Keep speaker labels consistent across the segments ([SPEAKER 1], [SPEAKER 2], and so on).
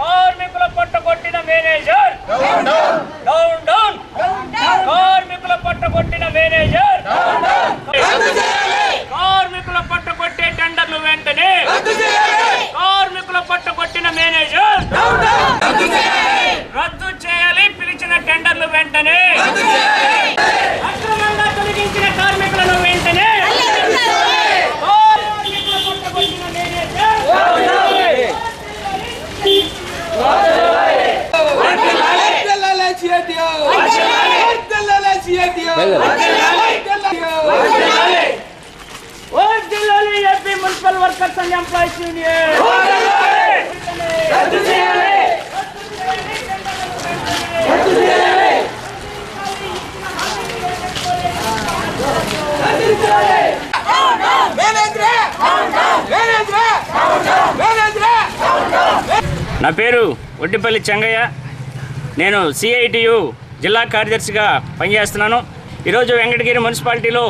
[SPEAKER 1] కార్మికుల పట్టగొట్టిన manager down down కార్మికుల పట్టగొట్టిన manager కార్మికుల పట్టగొట్టే టెండర్లు వెంటనే కార్మికుల పట్టగొట్టిన మేనేజర్ రద్దు చేయాలి పిలిచిన టెండర్లు వెంటనే. AP municipal workers and employees union నా పేరు ఒడ్డిపల్లి చెంగయ్య. నేను సిఐటియు జిల్లా కార్యదర్శిగా పనిచేస్తున్నాను. ఈరోజు వెంకటగిరి మున్సిపాలిటీలో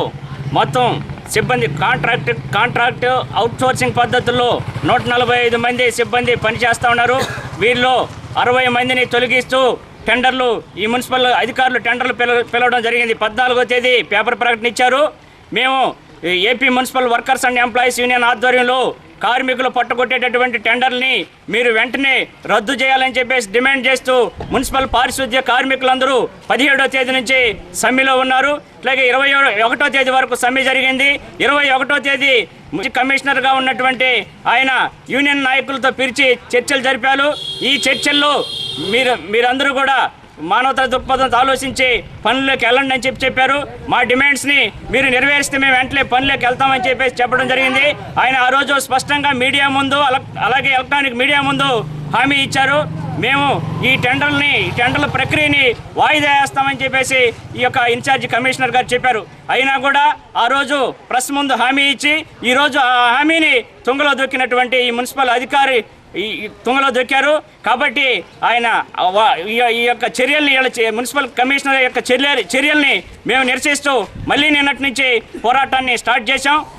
[SPEAKER 1] మొత్తం సిబ్బంది కాంట్రాక్ట్ కాంట్రాక్ట్ అవుట్సోర్సింగ్ పద్ధతుల్లో నూట నలభై ఐదు మంది సిబ్బంది పనిచేస్తూ ఉన్నారు. వీరిలో అరవై మందిని తొలగిస్తూ టెండర్లు ఈ మున్సిపల్ అధికారులు టెండర్లు పిల పిలవడం జరిగింది. పద్నాలుగో తేదీ పేపర్ ప్రకటన ఇచ్చారు. మేము AP municipal workers and employees union ఆధ్వర్యంలో కార్మికులు పట్టుకొట్టేటటువంటి టెండర్ని మీరు వెంటనే రద్దు చేయాలని చెప్పేసి డిమాండ్ చేస్తూ మున్సిపల్ పారిశుద్ధ్య కార్మికులందరూ పదిహేడో తేదీ నుంచి సమ్మెలో ఉన్నారు. అలాగే ఇరవై ఒకటో తేదీ వరకు సమ్మె జరిగింది. ఇరవై ఒకటో తేదీ కమిషనర్గా ఉన్నటువంటి ఆయన యూనియన్ నాయకులతో పిలిచి చర్చలు జరిపారు. ఈ చర్చల్లో మీరు మీరందరూ కూడా మానవతా దృక్పథంతో ఆలోచించి పనుల్లోకి వెళ్ళండి అని చెప్పి చెప్పారు. మా డిమాండ్స్ని మీరు నెరవేరిస్తే మేము వెంటనే పనుల్లోకి వెళ్తామని చెప్పేసి చెప్పడం జరిగింది. ఆయన ఆ రోజు స్పష్టంగా మీడియా ముందు అలాగే ఎలక్ట్రానిక్ మీడియా ముందు హామీ ఇచ్చారు. మేము ఈ టెండర్ని ఈ టెండర్ల ప్రక్రియని వాయిదా వేస్తామని చెప్పేసి ఈ యొక్క ఇన్ఛార్జి కమిషనర్ గారు చెప్పారు. అయినా కూడా ఆ రోజు ప్రెస్ ముందు హామీ ఇచ్చి ఈ రోజు ఆ హామీని తుంగలో దొక్కినటువంటి ఈ మున్సిపల్ అధికారి ఈ తుంగలో దొక్కారు. కాబట్టి ఆయన ఈ- యొక్క చర్యల్ని వీళ్ళ మున్సిపల్ కమిషనర్ యొక్క చర్య చర్యల్ని మేము నిరసిస్తూ మళ్ళీ నిన్నటి నుంచి పోరాటాన్ని స్టార్ట్ చేశాం.